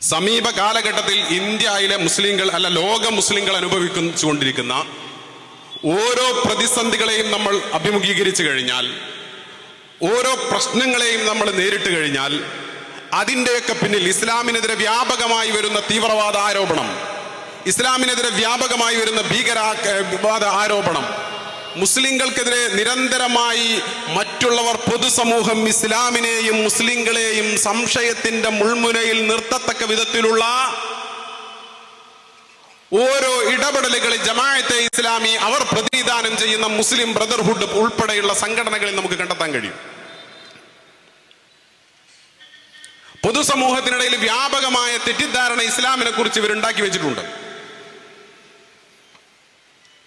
സമീപ കാലഘട്ടത്തിൽ ഇന്ത്യയിലെ മുസ്ലിങ്ങൾ അല്ല ലോക മുസ്ലിങ്ങൾ അനുഭവിച്ചുകൊണ്ടിരിക്കുന്ന ഓരോ പ്രതിസന്ധികളെയും നമ്മൾ അഭിമുഖീകരിച്ചു കഴിഞ്ഞാൽ ഓരോ പ്രശ്നങ്ങളെയും നമ്മൾ നേരിട്ട് കഴിഞ്ഞാൽ അതിന്റെയൊക്കെ പിന്നിൽ ഇസ്ലാമിനെതിരെ വ്യാപകമായി വരുന്ന തീവ്രവാദ ആരോപണം ഇസ്ലാമിനെതിരെ വ്യാപകമായി വരുന്ന ഭീകരവാദ ആരോപണം മുസ്ലിങ്ങൾക്കെതിരെ നിരന്തരമായി മറ്റുള്ളവർ പൊതുസമൂഹം ഇസ്ലാമിനെയും മുസ്ലിങ്ങളെയും സംശയത്തിന്റെ മുൾമുനയിൽ നിർത്തത്തക്ക വിധത്തിലുള്ള ഓരോ ഇടപെടലുകളിൽ ജമാഅത്തെ ഇസ്ലാമി അവർ പ്രതിനിധാനം ചെയ്യുന്ന മുസ്ലിം ബ്രദർഹുഡ് ഉൾപ്പെടെയുള്ള സംഘടനകളിൽ നമുക്ക് കണ്ടെത്താൻ കഴിയും. പൊതുസമൂഹത്തിനിടയിൽ വ്യാപകമായ തെറ്റിദ്ധാരണ ഇസ്ലാമിനെ കുറിച്ച് ഇവരുണ്ടാക്കി വെച്ചിട്ടുണ്ട്.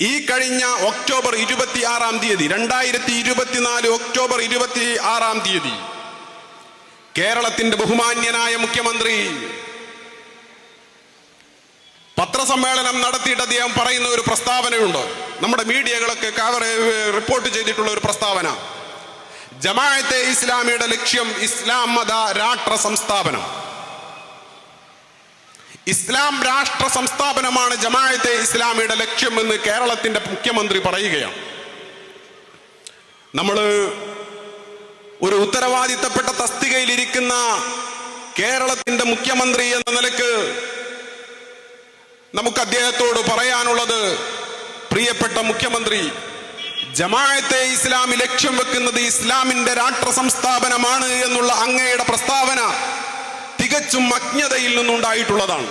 ഈ കഴിഞ്ഞ ഒക്ടോബർ ഇരുപത്തി ആറാം തീയതി രണ്ടായിരത്തി ഇരുപത്തിനാല് ഒക്ടോബർ ഇരുപത്തി ആറാം തീയതി കേരളത്തിന്റെ ബഹുമാന്യനായ മുഖ്യമന്ത്രി പത്രസമ്മേളനം നടത്തിയിട്ട് അദ്ദേഹം പറയുന്ന ഒരു പ്രസ്താവനയുണ്ട്. നമ്മുടെ മീഡിയകളൊക്കെ കവർ റിപ്പോർട്ട് ചെയ്തിട്ടുള്ള ഒരു പ്രസ്താവന. ജമാഅത്തെ ഇസ്ലാമിയുടെ ലക്ഷ്യം ഇസ്ലാം മത രാഷ്ട്ര സംസ്ഥാപനം. ഇസ്ലാം രാഷ്ട്ര സംസ്ഥാപനമാണ് ജമാഅത്തെ ഇസ്ലാമിയുടെ ലക്ഷ്യമെന്ന് കേരളത്തിന്റെ മുഖ്യമന്ത്രി പറയുകയാണ്. നമ്മൾ ഒരു ഉത്തരവാദിത്തപ്പെട്ട തസ്തികയിലിരിക്കുന്ന കേരളത്തിന്റെ മുഖ്യമന്ത്രി എന്ന നിലയ്ക്ക് നമുക്ക് അദ്ദേഹത്തോട് പറയാനുള്ളത് പ്രിയപ്പെട്ട മുഖ്യമന്ത്രി ജമാഅത്തെ ഇസ്ലാമി ലക്ഷ്യം വെക്കുന്നത് ഇസ്ലാമിന്റെ രാഷ്ട്ര സംസ്ഥാപനമാണ് എന്നുള്ള അങ്ങയുടെ പ്രസ്താവന തികച്ചും അജ്ഞതയിൽ നിന്നുണ്ടായിട്ടുള്ളതാണ്.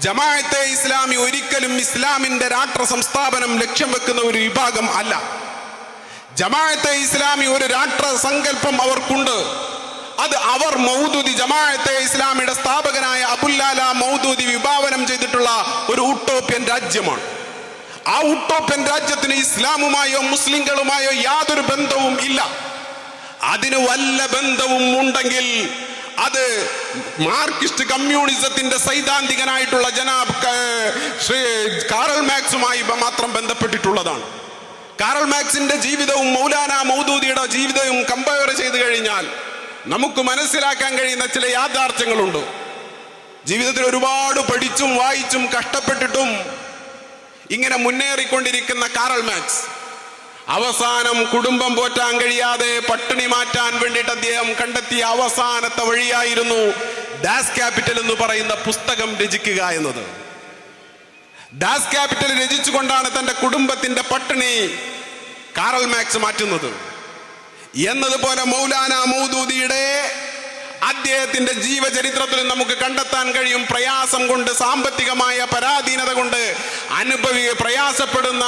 ജമാഅത്തെ ഇസ്ലാമി ഒരിക്കലും ഇസ്ലാമിന്റെ രാഷ്ട്ര സംസ്ഥാപനം ലക്ഷ്യം വെക്കുന്ന ഒരു വിഭാഗം അല്ല. ജമാഅത്തെ ഇസ്ലാമി ഒരു രാഷ്ട്ര സങ്കല്പം അവർക്കുണ്ട്. അത് അവർ മൗദൂദി ജമാഅത്തെ ഇസ്ലാമിയുടെ സ്ഥാപകനായ അബുല്ലാല മൗദൂദി വിഭാവനം ചെയ്തിട്ടുള്ള ഒരു ഉട്ടോപ്യൻ രാജ്യമാണ്. ആ ഉട്ടോപ്യൻ രാജ്യത്തിന് ഇസ്ലാമുമായോ മുസ്ലിങ്ങളുമായോ യാതൊരു ബന്ധവും ഇല്ല. അതിന് വല്ല ബന്ധവും ഉണ്ടെങ്കിൽ അത് മാർക്സിസ്റ്റ് കമ്മ്യൂണിസത്തിന്റെ സൈദ്ധാന്തികനായിട്ടുള്ള ജനാബ് കാറൽ മാക്സുമായി മാത്രം ബന്ധപ്പെട്ടിട്ടുള്ളതാണ്. കാറൽ മാക്സിന്റെ ജീവിതവും മൗലാന മൗദൂദിയുടെ ജീവിതവും കമ്പയർ ചെയ്തു കഴിഞ്ഞാൽ നമുക്ക് മനസ്സിലാക്കാൻ കഴിയുന്ന ചില യാഥാർത്ഥ്യങ്ങളുണ്ട്. ജീവിതത്തിൽ ഒരുപാട് പഠിച്ചും വായിച്ചും കഷ്ടപ്പെട്ടിട്ടും ഇങ്ങനെ മുന്നേറിക്കൊണ്ടിരിക്കുന്ന കാറൽ മാക്സ്. അവസാനം കുടുംബം പോറ്റാൻ കഴിയാതെ പട്ടിണി മാറ്റാൻ വേണ്ടിയിട്ട് അദ്ദേഹം കണ്ടെത്തിയ അവസാനത്തെ വഴിയായിരുന്നു ഡാസ് ക്യാപിറ്റൽ എന്ന് പറയുന്ന പുസ്തകം രചിക്കുക എന്നത്. ഡാസ് ക്യാപിറ്റൽ രചിച്ചുകൊണ്ടാണ് തന്റെ കുടുംബത്തിന്റെ പട്ടിണി കാറൽ മാക്സ് മാറ്റുന്നത്. എന്നതുപോലെ മൗലാന മൗദൂദിയുടെ അദ്ദേഹത്തിന്റെ ജീവചരിത്രത്തിൽ നമുക്ക് കണ്ടെത്താൻ കഴിയും പ്രയാസം കൊണ്ട് സാമ്പത്തികമായ പരാധീനത കൊണ്ട് അനുഭവി പ്രയാസപ്പെടുന്ന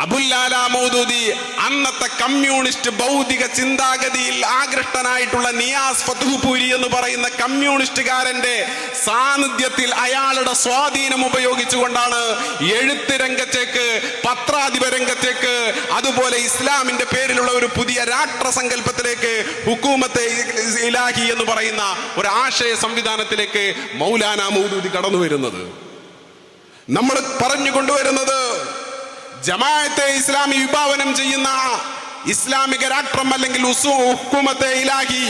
അബുല്ലാല മൗദൂദി അന്നത്തെ കമ്മ്യൂണിസ്റ്റ് ഭൗതിക ചിന്താഗതിയിൽ ആകൃഷ്ടനായിട്ടുള്ള നിയാസ് ഫത്തുഹുപൂരി എന്ന് പറയുന്ന കമ്മ്യൂണിസ്റ്റുകാരന്റെ സാന്നിധ്യത്തിൽ അയാളുടെ സ്വാധീനം ഉപയോഗിച്ചുകൊണ്ടാണ് എഴുത്ത് രംഗത്തേക്ക് പത്രാധിപ രംഗത്തേക്ക് അതുപോലെ ഇസ്ലാമിന്റെ പേരിലുള്ള ഒരു പുതിയ രാഷ്ട്ര സങ്കല്പത്തിലേക്ക് ഹുക്കൂമത്തെ ഇലാഹി എന്ന് പറയുന്ന ഒരു ആശയ സംവിധാനത്തിലേക്ക് മൗലാന മൗദൂദി കടന്നു വരുന്നത് നമ്മൾ പറഞ്ഞു കൊണ്ടുവരുന്നത് ജമാഅത്തെ ഇസ്ലാമി വിഭാവനം ചെയ്യുന്ന ഇസ്ലാമിക രാഷ്ട്രം അല്ലെങ്കിൽ ഹുക്കുമത്തെ ഇലാഹി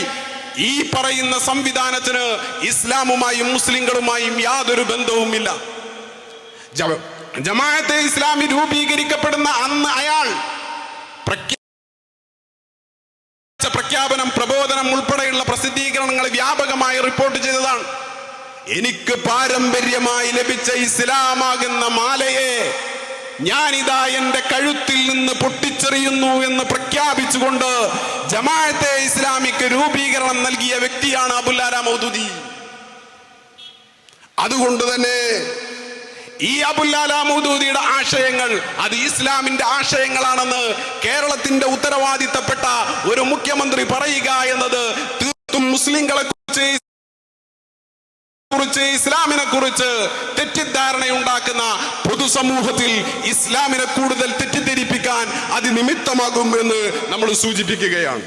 ഈ പറയുന്ന സംവിധാനത്തിന് ഇസ്ലാമുമായും മുസ്ലിങ്ങളുമായും യാതൊരു ബന്ധവുമില്ല. ജമാഅത്തെ ഇസ്ലാമി രൂപീകരിക്കപ്പെടുന്ന അന്ന് അയാൾ പ്രഖ്യാപനം പ്രബോധനം ഉൾപ്പെടെയുള്ള പ്രസിദ്ധീകരണങ്ങൾ വ്യാപകമായി റിപ്പോർട്ട് ചെയ്തതാണ്. എനിക്ക് പാരമ്പര്യമായി ലഭിച്ച ഇസ്ലാമാകുന്ന മാലയെ ഞാനിതാ എന്റെ കഴുത്തിൽ നിന്ന് പൊട്ടിച്ചെറിയുന്നു എന്ന് പ്രഖ്യാപിച്ചുകൊണ്ട് ജമാഅത്തെ ഇസ്ലാമിക്ക് രൂപീകരണം നൽകിയ വ്യക്തിയാണ് അബുല്ലാല മൗദൂദി. അതുകൊണ്ട് തന്നെ ഈ അബുല്ലാല മൗദൂദിയുടെ ആശയങ്ങൾ അത് ഇസ്ലാമിന്റെ ആശയങ്ങളാണെന്ന് കേരളത്തിന്റെ ഉത്തരവാദിത്തപ്പെട്ട ഒരു മുഖ്യമന്ത്രി പറയുക എന്നത് തീർത്തും മുസ്ലിങ്ങളെ കുറിച്ച് കുറിച്ച് ഇസ്ലാമിനെ കുറിച്ച് തെറ്റിദ്ധാരണയുണ്ടാക്കുന്ന പൊതുസമൂഹത്തിൽ ഇസ്ലാമിനെ കൂടുതൽ തെറ്റിദ്ധരിപ്പിക്കാൻ അതിനിമിത്തമാകും എന്ന് നമ്മൾ സൂചിപ്പിക്കുകയാണ്.